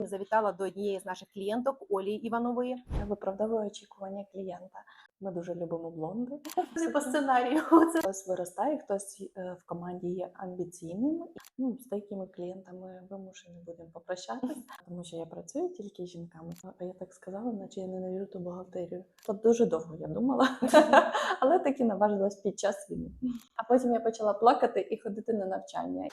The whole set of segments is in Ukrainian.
Завітала до однієї з наших клієнток Олі Іванової. Виправдовує очікування клієнта. Ми дуже любимо блонди. Це по сценарію. Це Хтось виростає, хтось е, в команді є амбіційним. Ну, з деякими клієнтами вимушені будемо попрощатися, тому що я працюю тільки з жінками. А я так сказала, наче я ненавижу ту бухгалтерію. От дуже довго я думала, але таки наважилась під час війни. А потім я почала плакати і ходити на навчання.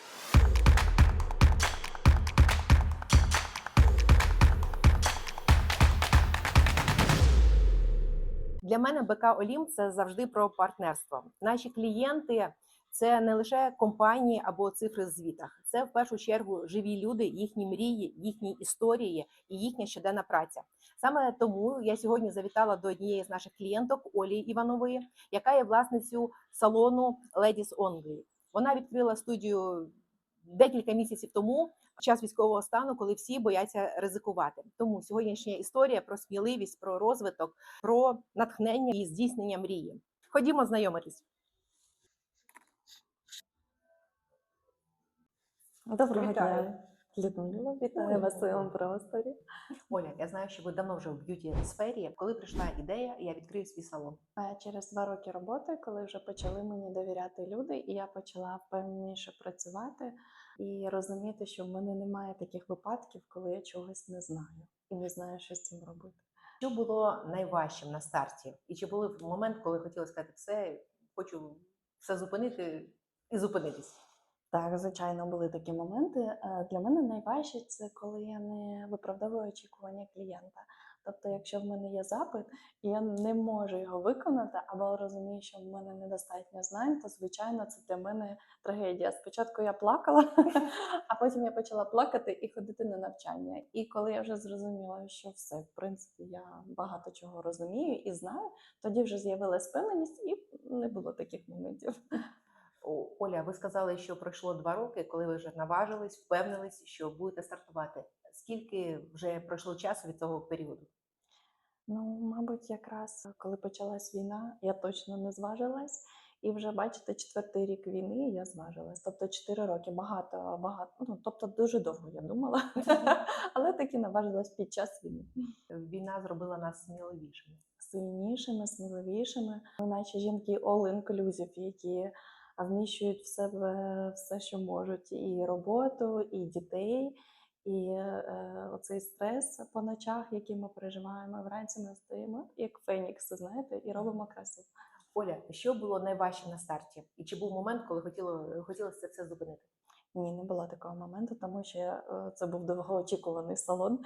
Для мене БК Олім це завжди про партнерство. Наші клієнти це не лише компанії або цифри в звітах. Це в першу чергу живі люди, їхні мрії, їхні історії і їхня щоденна праця. Саме тому я сьогодні завітала до однієї з наших клієнток Олі Іванової, яка є власницею салону Ladies Only. Вона відкрила студію декілька місяців тому, в час військового стану, коли всі бояться ризикувати. Тому сьогоднішня історія про сміливість, про розвиток, про натхнення і здійснення мрії. Ходімо знайомитись. Доброго дня, Людмила, вітаю вас в своєму просторі. Оля, я знаю, що ви давно вже в б'юті сфері. Коли прийшла ідея, я відкрию свій салон. Е, Через два роки роботи, коли вже почали мені довіряти люди, і я почала впевненіше працювати і розуміти, що в мене немає таких випадків, коли я чогось не знаю і не знаю, що з цим робити. Що було найважчим на старті? І чи були момент, коли хотіла сказати все, хочу все зупинити і зупинитись? Так, звичайно, були такі моменти. Е, Для мене найважче це коли я не виправдовую очікування клієнта. Тобто, якщо в мене є запит, і я не можу його виконати, або розумію, що в мене недостатньо знань, то звичайно це для мене трагедія. Спочатку я плакала, а потім я почала плакати і ходити на навчання. І коли я вже зрозуміла, що все, в принципі, я багато чого розумію і знаю, тоді вже з'явилась впевненість, і не було таких моментів. Оля, ви сказали, що пройшло два роки, коли ви вже наважились, впевнились, що будете стартувати. Скільки вже пройшло часу від того періоду? Ну, мабуть, якраз коли почалась війна, я точно не зважилась. І вже бачите, четвертий рік війни я зважилась. Тобто 4 роки багато, багато. Ну тобто дуже довго я думала, але таки наважилась під час війни. Війна зробила нас сміливішими. Сильнішими, сміливішими. Ми наче жінки all inclusive, які вміщують в себе все, що можуть, і роботу, і дітей. І е, оцей стрес по ночах, який ми переживаємо, вранці ми стоїмо як фенікси, знаєте, і робимо красу. Оля, що було найважче на старті? І чи був момент, коли хотіло хотілося це зупинити? Ні, не було такого моменту, тому що е, це був довгоочікуваний салон.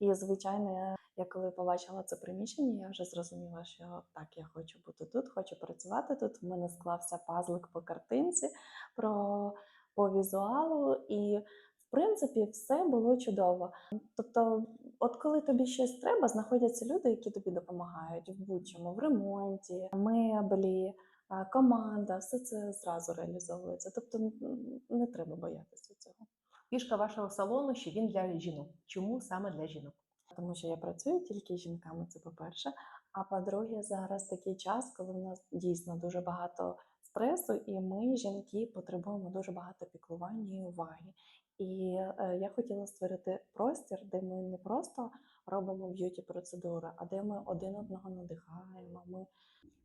І, звичайно, я, я коли побачила це приміщення, я вже зрозуміла, що так, я хочу бути тут, хочу працювати тут. В мене склався пазлик по картинці, про, по візуалу, і принципі все було чудово. Тобто, от коли тобі щось треба, знаходяться люди, які тобі допомагають в будь-чому, в ремонті, меблі. Команда, все це зразу реалізовується. Тобто не треба боятися цього. Фішка вашого салону, що він для жінок. Чому саме для жінок? Тому що я працюю тільки з жінками, це по-перше. А по-друге, зараз такий час, коли в нас дійсно дуже багато стресу, і ми, жінки, потребуємо дуже багато піклування і уваги. І е, я хотіла створити простір, де ми не просто робимо б'юті процедури, а де ми один одного надихаємо. Ми,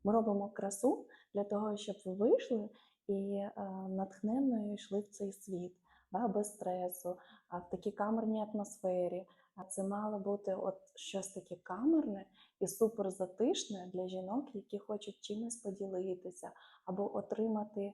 ми робимо красу для того, щоб ви вийшли і е, натхненно йшли в цей світ, да, без стресу, а в такій камерній атмосфері. А це мало бути от щось таке камерне і супер затишне для жінок, які хочуть чимось поділитися або отримати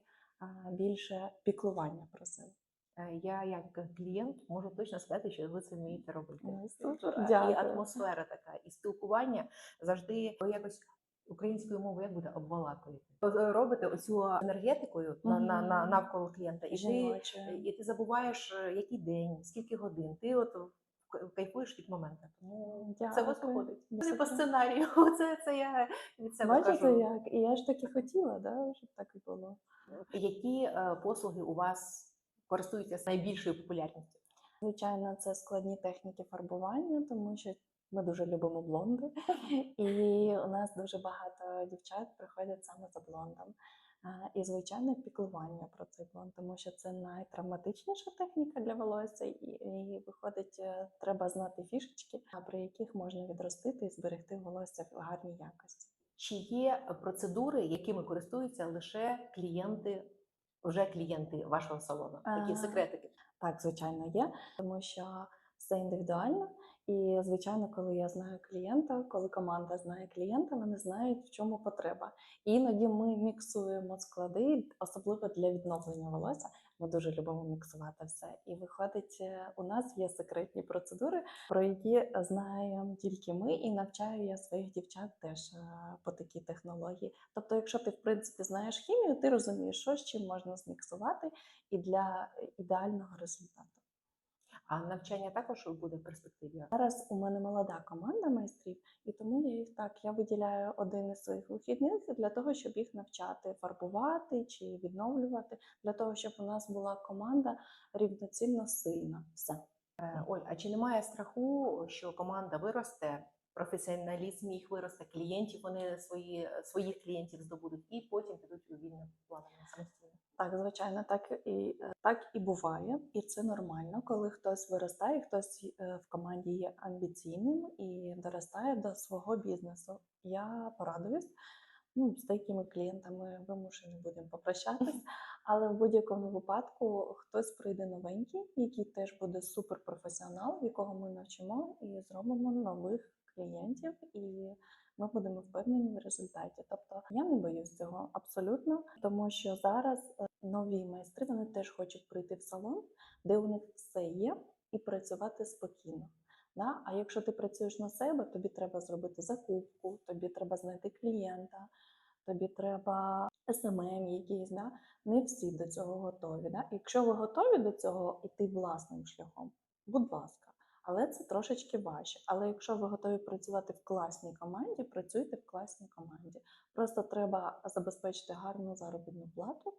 більше піклування про себе. Е, Я як клієнт можу точно сказати, що ви це вмієте робити. Ну, Е, І атмосфера така, і спілкування завжди якось українською мовою як буде обвалакуєте. Робите оцю енергетикою на, на, на навколо клієнта, і ти, і ти забуваєш, е, який день, скільки годин. Ти от кайфуєш від моменту. Тому це вас виходить. Це не по сценарію. Це, це я від себе Бачите, кажу. як? І я ж таки хотіла, да, щоб так і було. Які е, послуги у вас користуються найбільшою популярністю? Звичайно, це складні техніки фарбування, тому що ми дуже любимо блонди, і у нас дуже багато дівчат приходять саме за блондом. І звичайно піклування про цей блонд, тому що це найтравматичніша техніка для волосся, і, і виходить, е, треба знати фішечки, при яких можна відростити і зберегти волосся в гарній якості. Чи є процедури, якими користуються лише клієнти, вже клієнти вашого салону? Такі секретики. Так, звичайно, є, тому що все індивідуально. І, звичайно, коли я знаю клієнта, коли команда знає клієнта, вони знають, в чому потреба. І іноді ми міксуємо склади, особливо для відновлення волосся. Ми дуже любимо міксувати все. І виходить, е, у нас є секретні процедури, про які знаємо тільки ми, і навчаю я своїх дівчат теж е, по такій технології. Тобто, якщо ти в принципі знаєш хімію, ти розумієш, що з чим можна зміксувати і для ідеального результату. А навчання також буде в перспективі. Зараз у мене молода команда майстрів, і тому я їх так я виділяю один із своїх вихідних для того, щоб їх навчати фарбувати чи відновлювати, для того, щоб у нас була команда рівноцінно сильна. Все. Е, Оль, а чи немає страху, що команда виросте, професіоналізм їх виросте, клієнтів вони свої своїх клієнтів здобудуть і потім підуть у вільне плавання самостійно? Так, звичайно, так і е, так і буває, і це нормально, коли хтось виростає, хтось е, в команді є амбіційним і доростає до свого бізнесу. Я порадуюсь. Ну, з деякими клієнтами вимушені будемо попрощатись, але в будь-якому випадку хтось прийде новенький, який теж буде суперпрофесіонал, якого ми навчимо і зробимо нових клієнтів, і ми будемо впевнені в результаті. Тобто я не боюсь цього абсолютно, тому що зараз е, нові майстри вони теж хочуть прийти в салон, де у них все є, і працювати спокійно. Да? А якщо ти працюєш на себе, тобі треба зробити закупку, тобі треба знайти клієнта, тобі треба СММ якийсь. Да? Не всі до цього готові. Да? Якщо ви готові до цього іти власним шляхом, будь ласка. Але це трошечки важче. Але якщо ви готові працювати в класній команді, працюйте в класній команді. Просто треба забезпечити гарну заробітну плату,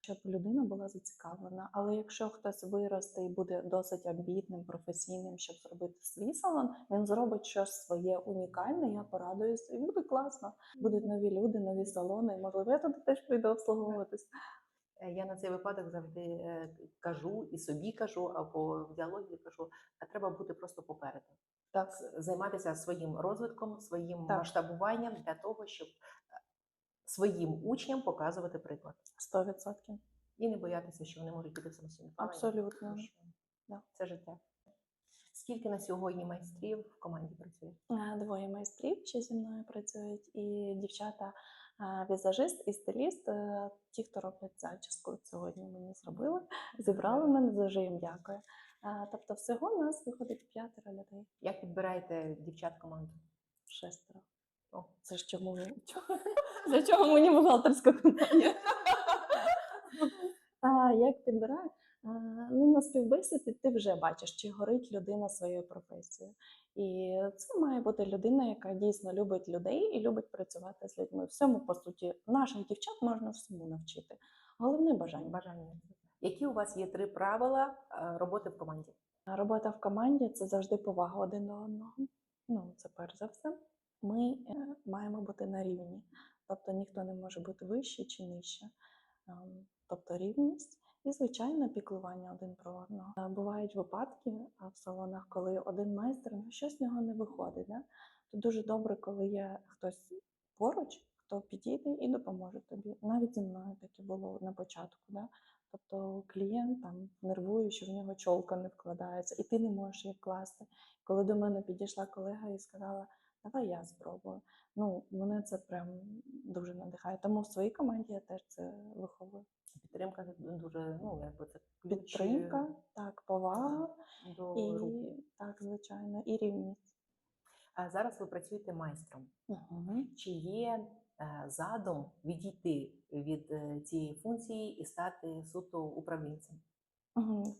щоб людина була зацікавлена. Але якщо хтось виросте і буде досить амбітним, професійним, щоб зробити свій салон, він зробить щось своє унікальне, я порадуюся, і буде класно. Будуть нові люди, нові салони, можливо, я туди теж прийду обслуговуватись. Е, Я на цей випадок завжди е, кажу і собі кажу, або в діалогі кажу, а треба бути просто попереду. Так, Займатися своїм розвитком, своїм Так. масштабуванням для того, щоб е, своїм учням показувати приклад. 100%. І не боятися, що вони можуть самостійне плавання. Абсолютно. Да. Це життя. Скільки на сьогодні майстрів в команді працює? Двоє майстрів ще зі мною працюють, і дівчата візажист і стиліст. е, Ті, хто роблять зачіску, сьогодні мені зробили, зібрали мене, дуже їм дякую. Тобто, всього у нас виходить п'ятеро людей, Як підбираєте дівчат команду? шестеро. О. Це ж чому за чого мені бухгалтерська компанія? Як підбираю? Ну, на співбесіді ти вже бачиш, чи горить людина своєю професією. І це має бути людина, яка дійсно любить людей і любить працювати з людьми. Всьому, по суті, наших дівчат можна всьому навчити. Головне бажання. Бажання. Які у вас є три правила е, роботи в команді? Робота в команді це завжди повага один до одного. Ну, це перш за все. Ми е, маємо бути на рівні, тобто ніхто не може бути вище чи нижче. Ем, Тобто рівність і звичайно піклування один про одного. Е, Бувають випадки в салонах, коли один майстер ну, щось з нього не виходить. Да? То дуже добре, коли є хтось поруч, хто підійде і допоможе тобі. Навіть зі мною таке було на початку. Да? Тобто клієнт там нервує, що в нього чолка не вкладається, і ти не можеш її вкласти. Коли до мене підійшла колега і сказала, давай я спробую. Ну, мене це прям дуже надихає. Тому в своїй команді я теж це виховую. Підтримка дуже, ну, якби це ключ Підтримка, так, повага до і рук. так, звичайно, і рівність. А зараз ви працюєте майстром. Угу. Чи є е, задум відійти від е, цієї функції і стати суто управлінцем?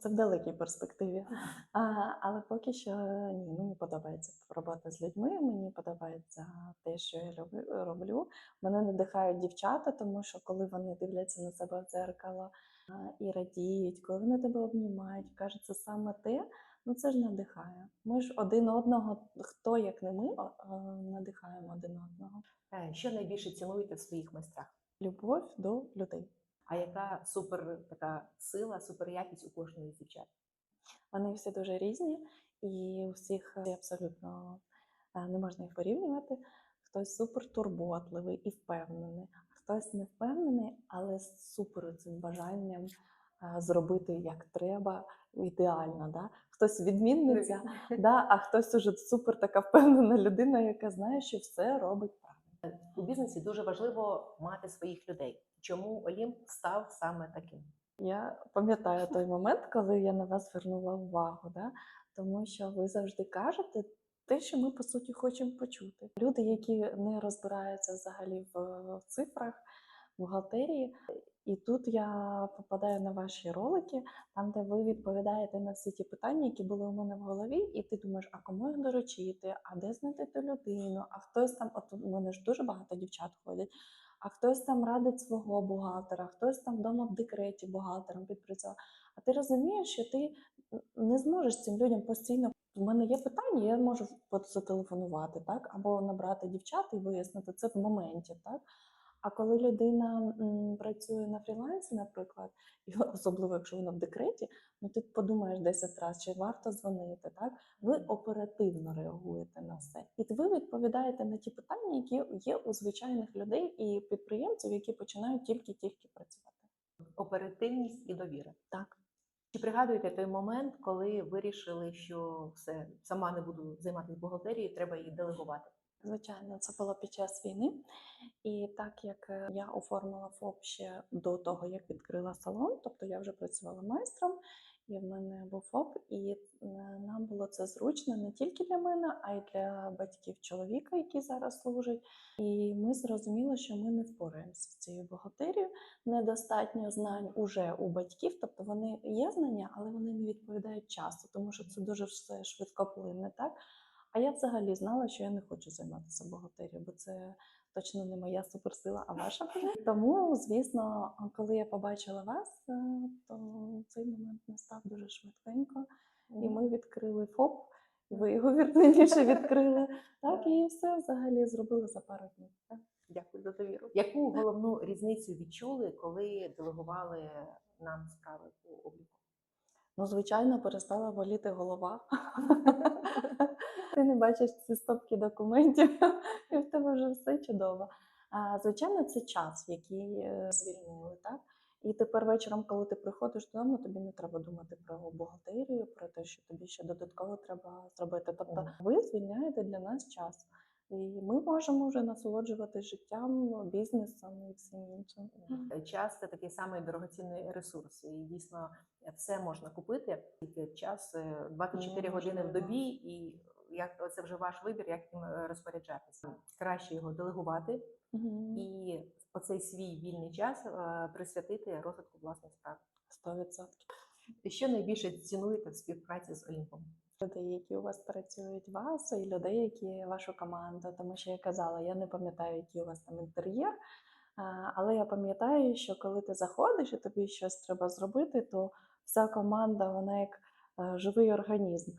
Це в далекій перспективі. А, але поки що ні, мені подобається робота з людьми, мені подобається те, що я роблю. Мене надихають дівчата, тому що коли вони дивляться на себе в дзеркало і радіють, коли вони тебе обнімають, кажуть, це саме те, ну це ж надихає. Ми ж один одного, хто як не ми, надихаємо один одного. Е, Що найбільше цінуєте в своїх майстрах? Любов до людей. А яка супер така сила, супер якість у кожної з дівчат? Вони всі дуже різні, і у всіх е, абсолютно е, не можна їх порівнювати. Хтось супер турботливий і впевнений, хтось не впевнений, але з супер цим бажанням е, зробити як треба ідеально. Да? Хтось відмінниця, да, а хтось уже супер така впевнена людина, яка знає, що все робить правильно. У бізнесі дуже важливо мати своїх людей. Чому Олімп став саме таким? Я пам'ятаю той момент, коли я на вас звернула увагу, да? тому що ви завжди кажете те, що ми по суті хочемо почути. Люди, які не розбираються взагалі в, в цифрах, в бухгалтерії. І тут я попадаю на ваші ролики, там, де ви відповідаєте на всі ті питання, які були у мене в голові, і ти думаєш, а кому їх доручити, а де знайти ту людину, а хтось там, от у мене ж дуже багато дівчат ходять, а хтось там радить свого бухгалтера, хтось там вдома в декреті бухгалтером підпрацював. А ти розумієш, що ти не зможеш цим людям постійно. У мене є питання, я можу зателефонувати, так, або набрати дівчат і вияснити це в моменті, так. А коли людина працює на фрілансі, наприклад, і особливо якщо вона в декреті, ну ти подумаєш 10 разів, чи варто дзвонити, так? Ви оперативно реагуєте на все. І ви відповідаєте на ті питання, які є у звичайних людей і підприємців, які починають тільки-тільки працювати. Оперативність і довіра. Так. Чи пригадуєте той момент, коли вирішили, що все сама не буду займатися бухгалтерією, треба її делегувати? Звичайно, це було під час війни. І так як е, я оформила ФОП ще до того, як відкрила салон, тобто я вже працювала майстром, і в мене був ФОП, і е, нам було це зручно не тільки для мене, а й для батьків чоловіка, які зараз служать. І ми зрозуміли, що ми не впораємося з цією бухгалтерією. Недостатньо знань уже у батьків, тобто вони є знання, але вони не відповідають часу, тому що це дуже все швидкоплинне, так? А я взагалі знала, що я не хочу займатися бухгалтерією, бо це точно не моя суперсила, а ваша. Тому, звісно, коли я побачила вас, е, то цей момент настав дуже швиденько. І ми відкрили ФОП, ви його вірніше відкрили. Так, і все взагалі зробили за пару днів. Дякую за довіру. Яку головну різницю відчули, коли делегували нам справи по обліку? Ну, звичайно, перестала боліти голова. Ти не бачиш ці стопки документів, і в тебе вже все чудово. А, Звичайно, це час, який е, звільнили, так? І тепер вечором, коли ти приходиш додому, тобі не треба думати про бухгалтерію, про те, що тобі ще додатково треба зробити. Тобто, ви звільняєте для нас час. І ми можемо вже насолоджуватися життям, бізнесом і всім іншим. Час це такий самий дорогоцінний ресурс, і дійсно все можна купити. Тільки час е, 24 години в добі, і як це вже ваш вибір, як їм е, розпоряджатися. Краще його делегувати Мгм. і оцей свій вільний час е, присвятити розвитку власної справи. 100%. Що найбільше цінуєте в співпраці з Олімпом? Людей, які у вас працюють вас, і людей, які вашу команду. Тому що я казала, я не пам'ятаю, який у вас там інтер'єр. Але я пам'ятаю, що коли ти заходиш і тобі щось треба зробити, то вся команда, вона як е, живий організм.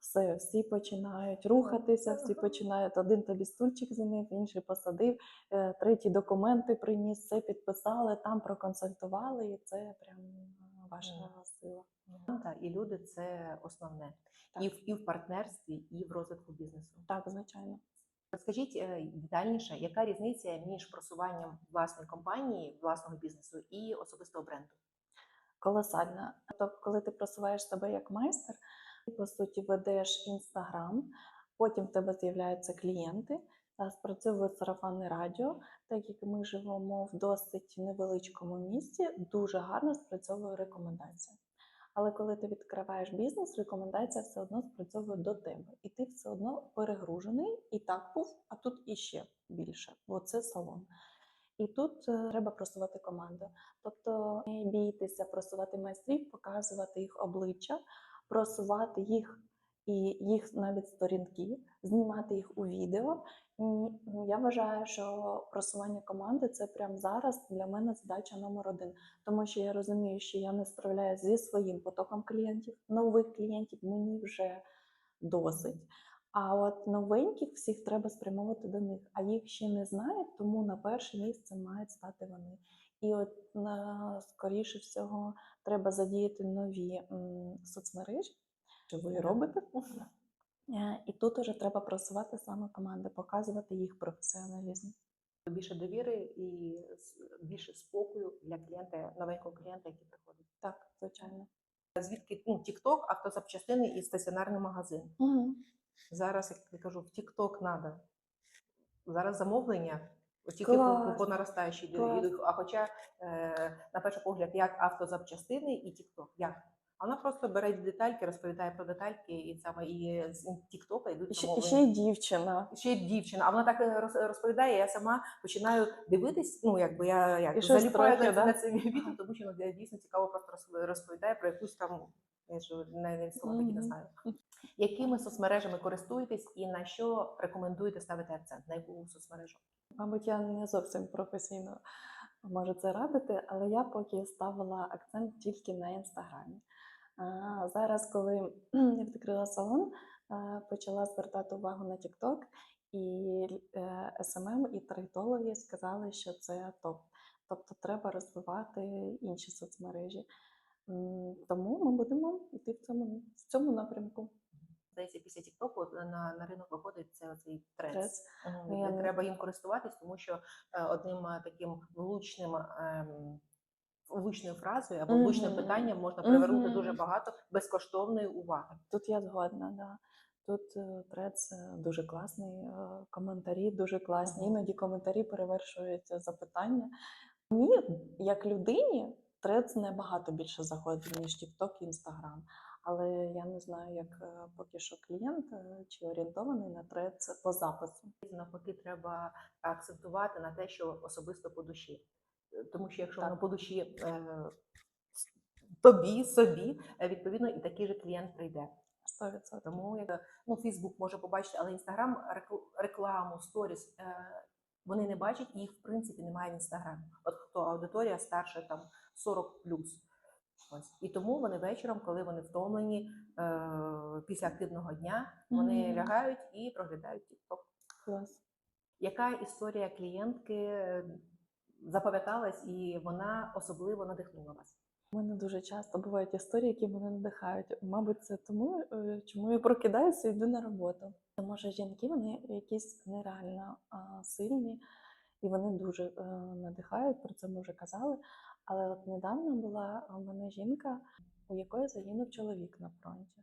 Все, всі починають рухатися, всі починають. Один тобі стульчик змінив, інший посадив, е, третій документи приніс, все підписали, там проконсультували, і це прям е, ваша сила. Команда і люди це основне Так. і в і в партнерстві, і в розвитку бізнесу. Так, звичайно. Розкажіть е, детальніше, яка різниця між просуванням власної компанії, власного бізнесу і особистого бренду? колосальна. Тобто, коли ти просуваєш себе як майстер, ти по суті ведеш інстаграм, потім в тебе з'являються клієнти, спрацьовує сарафанне радіо, так як ми живемо в досить невеличкому місці, дуже гарно спрацьовує рекомендація. Але коли ти відкриваєш бізнес, рекомендація все одно спрацьовує до тебе, і ти все одно перегружений, і так був, а тут іще більше, бо це салон. І тут е, треба просувати команду. Тобто не бійтеся просувати майстрів, показувати їх обличчя, просувати їх і їх навіть сторінки, знімати їх у відео. Ну, я вважаю, що просування команди це прямо зараз для мене задача номер один, тому що я розумію, що я не справляюся зі своїм потоком клієнтів, нових клієнтів мені вже досить. А от новеньких всіх треба спрямовувати до них, а їх ще не знають, тому на перше місце мають стати вони. І от скоріше всього треба задіяти нові соцмережі, що ви робите. Е, І тут уже треба просувати саме команди, показувати їх професіоналізм. Більше довіри і більше спокою для клієнта, новенького клієнта, який приходить. Так, звичайно. Звідки ну, TikTok, автозапчастини і стаціонарний магазин. Угу. Зараз, як я кажу, в TikTok надо. Зараз замовлення тільки по, по, наростаючій йдуть. А хоча, е, на перший погляд, як автозапчастини і TikTok, як? Вона просто бере детальки, розповідає про детальки, і саме і з TikTok йдуть ще, і ще й дівчина. ще й дівчина, а вона так е, розповідає. Я сама починаю дивитись. Ну якби я як заліпаю на, да? на це відео, тому що ну, дійсно цікаво просто розповідає про якусь там я ж навіть слова такі не знаю. Якими соцмережами користуєтесь і на що рекомендуєте ставити акцент? На яку соцмережу? Мабуть, я не зовсім професійно можу це радити, але я поки ставила акцент тільки на інстаграмі. Зараз, коли я відкрила салон, е, почала звертати увагу на TikTok, і е, SMM і таргетологи сказали, що це топ. Тобто треба розвивати інші соцмережі. Тому ми будемо йти в цьому, в цьому напрямку. Здається, після от на, на ринок виходить це оцей тренд. Мгм. Ну, Треба їм користуватись, тому що е, одним е, таким влучним. Влучною фразою або влучним питанням можна привернути дуже багато безкоштовної уваги. Тут я згодна, да. Тут трец е, дуже класний, е, коментарі дуже класні. Іноді коментарі перевершують запитання. Мені, як людині, трец набагато більше заходить, ніж TikTok і Instagram. Але я не знаю, як е, поки що клієнт чи орієнтований на трец по запису. навпаки, треба акцентувати на те, що особисто по душі. Тому що якщо воно по душі е, тобі, собі, е, відповідно, і такий же клієнт прийде. 100%. Тому ну, Фейсбук може побачити, але Інстаграм рекламу, сторіс е, вони не бачать, і їх в принципі немає в інстаграмі. От хто аудиторія старше там 40 Ось і тому вони вечором, коли вони втомлені е, після активного дня, вони Мгм. лягають і проглядають TikTok. Клас. Яка історія клієнтки запам'яталась і вона особливо надихнула вас? У мене дуже часто бувають історії, які мене надихають. Мабуть, це тому, е, чому я прокидаюся і йду на роботу. Тому що жінки вони якісь нереально сильні і вони дуже е, надихають, про це ми вже казали. Але от недавно була у мене жінка, у якої загинув чоловік на фронті.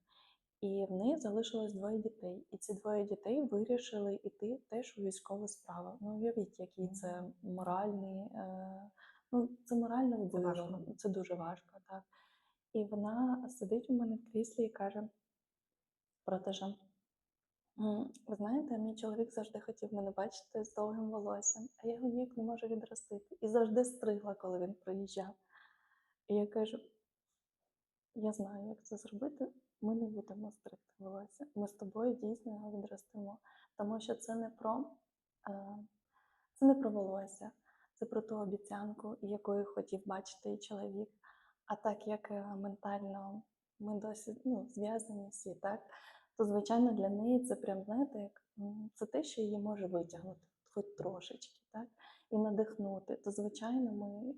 І в неї залишилось двоє дітей. І ці двоє дітей вирішили йти теж у військову справу. Ну, уявіть, який це моральний, е, ну, це морально Це важко. Це дуже важко, так. І вона сидить у мене в кріслі і каже протежем. «М, Ви знаєте, мій чоловік завжди хотів мене бачити з довгим волоссям, а я його ніяк не можу відростити. І завжди стригла, коли він приїжджав. І я кажу: я знаю, як це зробити. Ми не будемо стригти волосся. Ми з тобою дійсно його відростимо. Тому що це не про, е, це не про волосся, це про ту обіцянку, якою хотів бачити чоловік. А так як е, ментально ми досі ну, зв'язані всі, так, то звичайно для неї це прям, знаєте, як це те, що її може витягнути, хоч трошечки, так, і надихнути. То звичайно, ми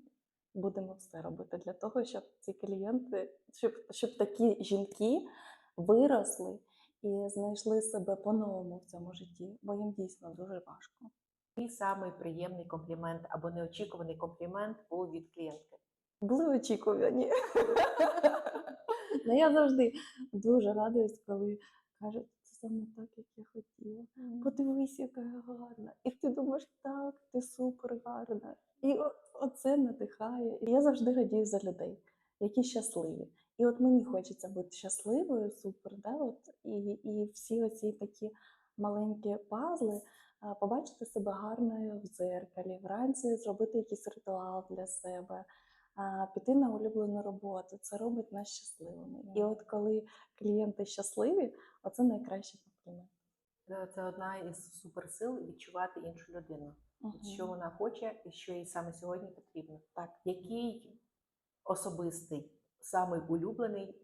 будемо все робити для того, щоб ці клієнти, щоб, щоб такі жінки виросли і знайшли себе по-новому в цьому житті, бо їм дійсно дуже важко. Який самий приємний комплімент або неочікуваний комплімент був від клієнтки? Були очікувані. Ну, я завжди дуже радуюсь, коли кажуть, це саме так, як я хотіла. Подивись, яка я гарна. І ти думаєш, так, ти супер гарна. І оце надихає. І я завжди радію за людей, які щасливі. І от мені хочеться бути щасливою, супер, да? от, і, і всі оці такі маленькі пазли, побачити себе гарною в дзеркалі, вранці зробити якийсь ритуал для себе, піти на улюблену роботу. Це робить нас щасливими. І от коли клієнти щасливі, оце найкращий комплімент. Це одна із суперсил відчувати іншу людину, що вона хоче і що їй саме сьогодні потрібно. Так. Який особистий, самий улюблений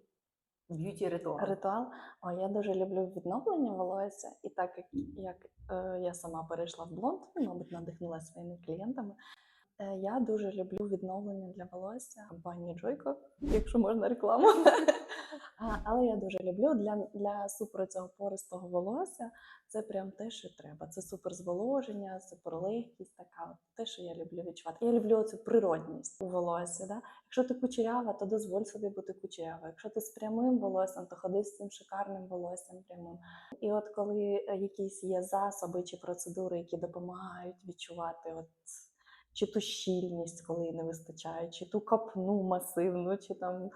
б'юті ритуал. Ритуал. О, я дуже люблю відновлення волосся, і так як, як е, я сама перейшла в блонд, мабуть, надихнулася своїми клієнтами. Е, я дуже люблю відновлення для волосся компанії Joyco, якщо можна рекламу. Але я дуже люблю для, для супер цього пористого волосся. Це прям те, що треба. Це супер зволоження, супер легкість, така те, що я люблю відчувати. Я люблю цю природність у волосі. Да? Якщо ти кучерява, то дозволь собі бути кучерявою. Якщо ти з прямим волоссям, то ходи з цим шикарним волоссям прямим. І от коли е, якісь є засоби чи процедури, які допомагають відчувати от. Чи ту щільність, коли не вистачає, чи ту копну масивну, чи там е,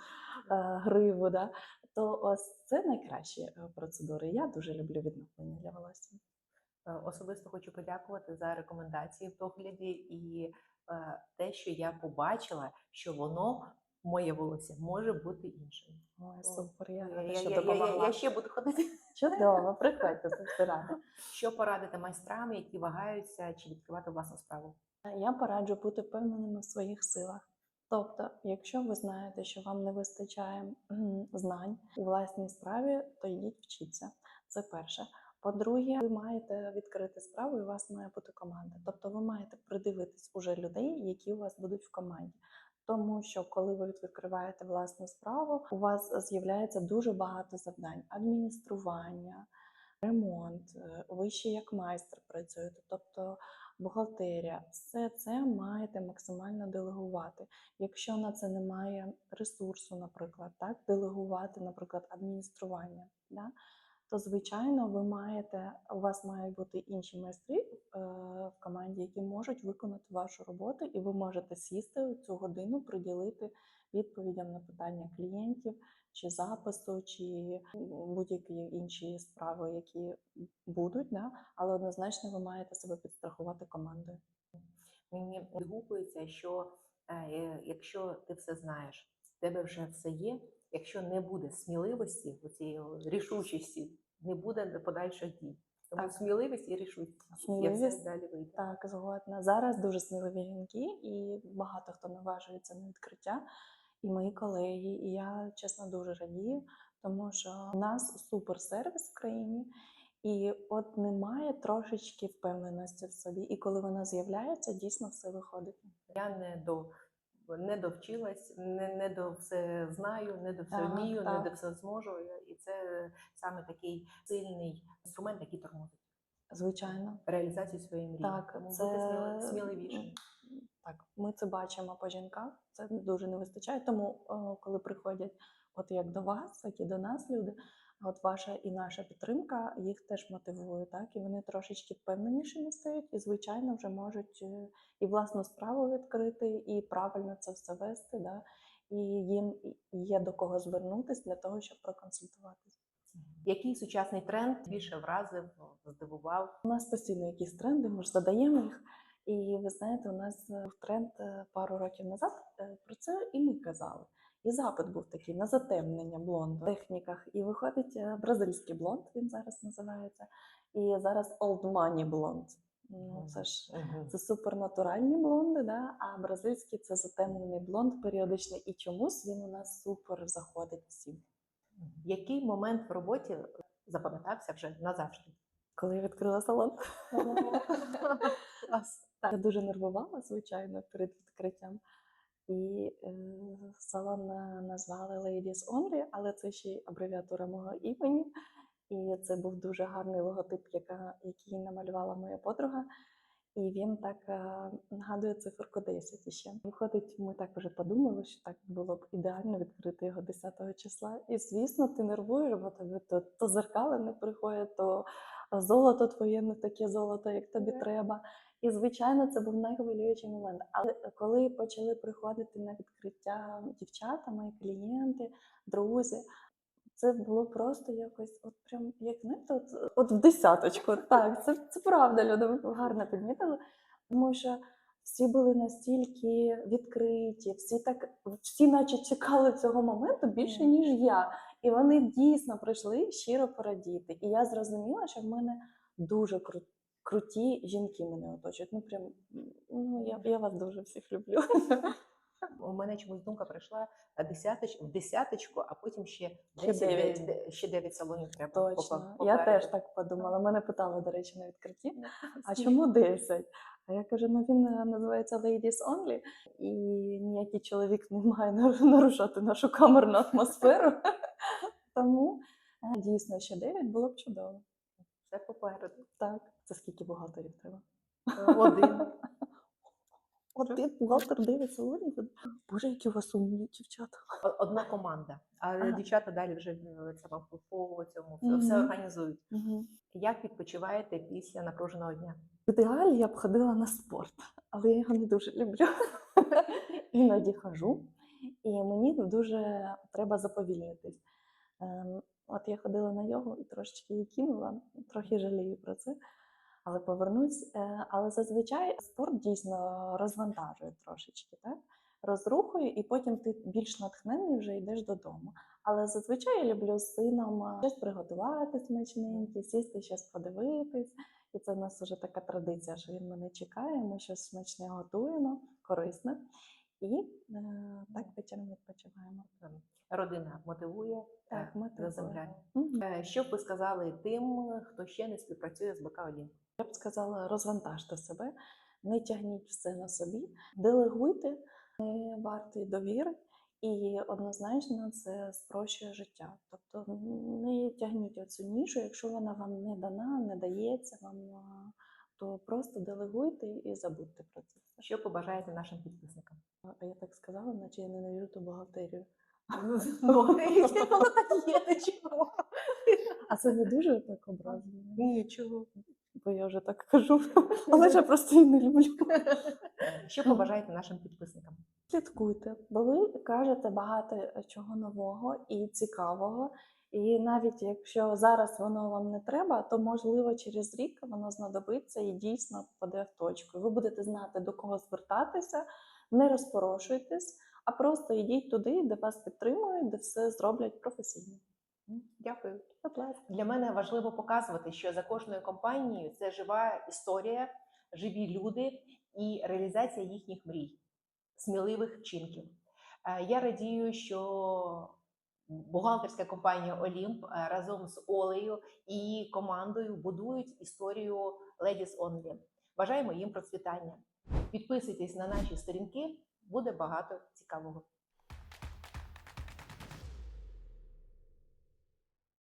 гриву, да? то ось це найкращі е, процедури. Я дуже люблю відновлення для волосся. Е, Особисто хочу подякувати за рекомендації в догляді і те, що я побачила, що воно, моє волосся, може бути іншим. Ой, супер, я рада, що я, я, я, я ще буду ходити. Чудово, приходьте, рада. Що порадити майстрам, які вагаються чи відкривати власну справу? Я пораджу бути впевненими в своїх силах. Тобто, якщо ви знаєте, що вам не вистачає знань у власній справі, то йдіть вчіться. Це перше. По-друге, ви маєте відкрити справу, і у вас має бути команда. Тобто, ви маєте придивитись уже людей, які у вас будуть в команді. Тому що коли ви відкриваєте власну справу, у вас з'являється дуже багато завдань: адміністрування, ремонт, е, ви ще як майстер працюєте, тобто бухгалтерія, все це маєте максимально делегувати. Якщо на це немає ресурсу, наприклад, так, делегувати, наприклад, адміністрування, да, то звичайно ви маєте, у вас мають бути інші майстри е, в команді, які можуть виконати вашу роботу, і ви можете сісти цю годину, приділити відповідям на питання клієнтів, чи запису, чи будь-які інші справи, які будуть, да? але однозначно ви маєте себе підстрахувати командою. Мені відгукується, що е, якщо ти все знаєш, в тебе вже все є. Якщо не буде сміливості, оцієї рішучості, не буде подальших дій. Тому Так. сміливість і рішучість. Сміливість. далі вийде. Так, згодна. Зараз дуже сміливі жінки, і багато хто наважується на відкриття. І мої колеги, і я чесно дуже радію, тому що у нас супер сервіс в країні, і от немає трошечки впевненості в собі. І коли вона з'являється, дійсно все виходить. Я не до не довчилась, не, не до все знаю, не до все Так, вмію, не до все зможу. І це саме такий сильний інструмент, який тормозить Звичайно, реалізацію своєї мрії. так Тому це бути сміливіше. Так, ми це бачимо по жінках. Це дуже не вистачає. Тому, коли приходять, от як до вас, так і до нас люди. От ваша і наша підтримка їх теж мотивує, так і вони трошечки впевненішими стають, і звичайно вже можуть е, і власну справу відкрити, і правильно це все вести. Да? І їм є до кого звернутися для того, щоб проконсультуватися. Який сучасний тренд більше вразив, здивував? У нас постійно якісь тренди, ми ж задаємо їх. І ви знаєте, у нас е, був тренд е, пару років назад про це і ми казали. І запит був такий на затемнення блонду в техніках. І виходить е, бразильський блонд, він зараз називається. І зараз old money блонд. Ну, це ж це супернатуральні блонди, да? а бразильський це затемнений блонд періодичний. І чомусь він у нас супер заходить всім. Який момент в роботі запам'ятався вже назавжди? Коли я відкрила салон. Я дуже нервувала, звичайно, перед відкриттям. І е, салон назвали Ladies Only, але це ще й абревіатура мого імені. І це був дуже гарний логотип, яка, який намалювала моя подруга. І він так е, нагадує циферку 10 ще. Виходить, ми так вже подумали, що так було б ідеально відкрити його 10 числа. І звісно, ти нервуєш, бо тобі то, то зеркали не приходять, то золото твоє не таке золото, як тобі Так. треба. І звичайно, це був найхвилюючий момент. Але коли почали приходити на відкриття дівчата, мої клієнти, друзі, це було просто якось, от прям як знаєте, от, от в десяточку. Так, це, це правда, люди гарно підмітили. Тому що всі були настільки відкриті, всі так, всі наче чекали цього моменту більше, ніж я. І вони дійсно прийшли щиро порадіти. І я зрозуміла, що в мене дуже кру- круті жінки мене оточують. Ну прям ну я, я вас дуже всіх люблю. У мене чомусь думка прийшла а десятич, в десяточку, а потім ще Ще 10, дев'ять. де- де- ще 9 салонів треба. Точно. попа- Я теж так подумала. Мене питали, до речі, на відкритті. А чому 10? А я кажу, ну він е, називається Ladies Only, і ніякий чоловік не має нарушати нашу камерну атмосферу. Тому е, дійсно ще 9 було б чудово. Все попереду. Так, це скільки бухгалтерів треба? Е, Один. Один бухгалтер 9 салонів. Боже, які у вас умні дівчата. Одна команда. А Ага. дівчата далі вже е, це по- по цьому все, все організують. Як відпочиваєте після напруженого дня? В ідеалі я б ходила на спорт, але я його не дуже люблю. Іноді хожу, і мені дуже треба заповільнитись. Ем, От я ходила на йогу і трошечки її кинула, трохи жалію про це, але повернусь. Е, Але зазвичай спорт дійсно розвантажує трошечки, так? розрухує, і потім ти більш натхнений вже йдеш додому. Але зазвичай я люблю з сином щось приготувати смачненьке, сісти, щось подивитись. І це в нас вже така традиція, що він мене чекає, ми щось смачне готуємо, корисне. І е, так вечором відпочиваємо. Родина мотивує, Так, е, мотивує. заземляє. Мгм. Е, Що б ви сказали тим, хто ще не співпрацює з БК Олімп? Я б сказала, розвантажте себе, не тягніть все на собі, делегуйте, не вартий довіри, і однозначно це спрощує життя. Тобто не тягніть оцю нішу, якщо вона вам не дана, не дається вам, то просто делегуйте і забудьте про це. Що побажаєте нашим підписникам? А я так сказала, наче я ненавижу ту бухгалтерію. Ну, воно так є, нічого. А це не дуже так образливо. Нічого. Бо я вже так кажу, але я просто її не люблю. Що побажаєте нашим підписникам? Слідкуйте, бо ви кажете багато е, чого нового і цікавого. І навіть якщо зараз воно вам не треба, то можливо через рік воно знадобиться і дійсно попаде в точку. Ви будете знати до кого звертатися, не розпорошуйтесь, а просто йдіть туди, де вас підтримують, де все зроблять професійно. Дякую. Для мене важливо показувати, що за кожною компанією це жива історія, живі люди і реалізація їхніх мрій, сміливих вчинків. Е, Я радію, що бухгалтерська компанія Олімп е, разом з Олею і командою будують історію Ladies Only. Бажаємо їм процвітання. Підписуйтесь на наші сторінки, буде багато цікавого.